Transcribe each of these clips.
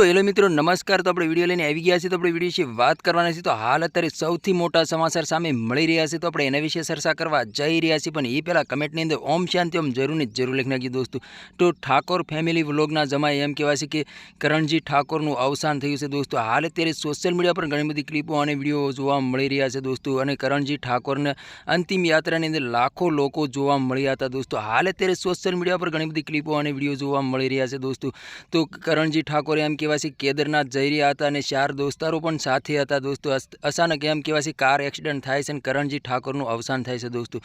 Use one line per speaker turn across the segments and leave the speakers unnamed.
તો હેલો મિત્રો, નમસ્કાર. તો આપણે વીડિયો લઈને આવી ગયા છીએ. તો આપણે વીડિયો વિશે વાત કરવાના છે તો હાલ અત્યારે સૌથી મોટા સમાચાર સામે મળી રહ્યા છે. તો આપણે એના વિશે ચર્ચા કરવા જઈ રહ્યા છીએ. પણ એ પહેલાં કમેન્ટની અંદર ઓમ શાંતિ, ઓમ જરૂરને જરૂર લખી નાખી દોસ્તો. તો ઠાકોર ફેમિલી વ્લોગના જમાએ એમ કહેવાય છે કે કરણજી ઠાકોરનું અવસાન થયું છે દોસ્તો. હાલ અત્યારે સોશિયલ મીડિયા પર ઘણી બધી ક્લિપો અને વીડિયો જોવા મળી રહ્યા છે દોસ્તો. અને કરણજી ઠાકોરને અંતિમ યાત્રાની અંદર લાખો લોકો જોવા મળ્યા હતા દોસ્તો. હાલ અત્યારે સોશિયલ મીડિયા પર ઘણી બધી ક્લિપો અને વીડિયો જોવા મળી રહ્યા છે દોસ્તો. તો કરણજી ઠાકોરે એમ કહેવાય છે કેદારનાથ જઈ રહ્યા હતા અને ચાર દોસ્તારો પણ સાથે હતા દોસ્તો. અચાનક એમ કહેવાય છે, કાર એક્સિડન્ટ થાય છે અને કરણજી ઠાકોરનું અવસાન થાય છે દોસ્તો.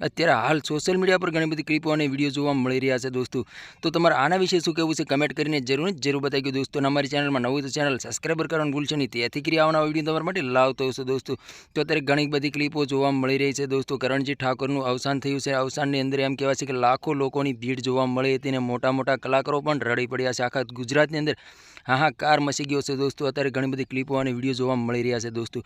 અત્યારે હાલ સોશિયલ મીડિયા પર ઘણી બધી ક્લિપો અને વીડિયો જોવા મળી રહ્યા છે દોસ્તો. તો તમારે આના વિશે શું કહેવું છે કમેન્ટ કરીને જરૂર જરૂર બતાવી ગયું દોસ્તો અમારી ચેનલમાં નવું તો ચેનલ સબસ્ક્રાઈબર કરવાનું ભૂલશે નહીં. તેથી કરી આવવાના વીડિયો તમારા માટે લાવતો હશે દોસ્તો. તો અત્યારે ઘણી બધી ક્લિપો જોવા મળી રહી છે દોસ્તો. કરણજી ઠાકોરનું અવસાન થયું છે. અવસાનની અંદર એમ કહેવાય કે લાખો લોકોની ભીડ જોવા મળી હતી અને મોટા મોટા કલાકારો પણ રડી પડ્યા છે. આખા ગુજરાતની અંદર હાહાકાર મસી ગયો છે દોસ્તો. અત્યારે ઘણી બધી ક્લિપો અને વીડિયો જોવા મળી રહ્યા છે દોસ્તો.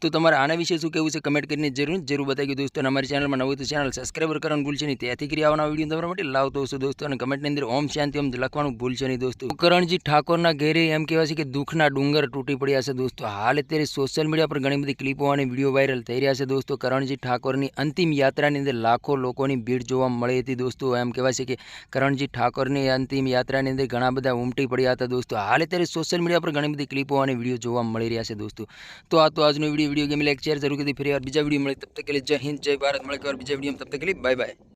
તો તમારે આના વિશે શું કહેવું છે કમેન્ટ કરીને જરૂર જરૂર બતાવી ગયું દોસ્તો. અને અમારી ચેનલમાં નવું તો ચેનલ સબસ્ક્રાઈબર કરવાનું ભૂલશે નહીં. ત્યાંથી કરી આવવાના વીડિયો તમારા માટે લાવતો હશે દોસ્તો. અને કમેન્ટની અંદર ઓમ શાંતિ ઓમ લખવાનું ભૂલશે નહીં દોસ્તો. કરણજી ઠાકોરના ઘેરે એમ કહેવાય છે કે દુઃખના ડુંગર તૂટી પડ્યા છે દોસ્તો. હાલ અત્યારે સોશિયલ મીડિયા પર ઘણી બધી ક્લિપો અને વીડિયો વાયરલ થઈ રહ્યા છે દોસ્તો. કરણજી ઠાકોરની અંતિમ યાત્રાની અંદર લાખો લોકોની ભીડ જોવા મળી હતી દોસ્તો. એમ કહેવાય છે કે કરણજી ઠાકોરની અંતિમ યાત્રાની અંદર ઘણા બધા ઉમટી પડ્યા હતા દોસ્તો. હાલ અત્યારે સોશિયલ મીડિયા પર ઘણી બધી ક્લિપો અને વીડિયો જોવા મળી રહ્યા છે દોસ્તો. તો આ તો આજનો video video game like share જરૂર કરી, ફરી વાર બીજા વીડિયો મળે. તબ તક કે જય હિન્દ, જય ભારત, મળે બીજા વીડિયો તબ તક બાય બાય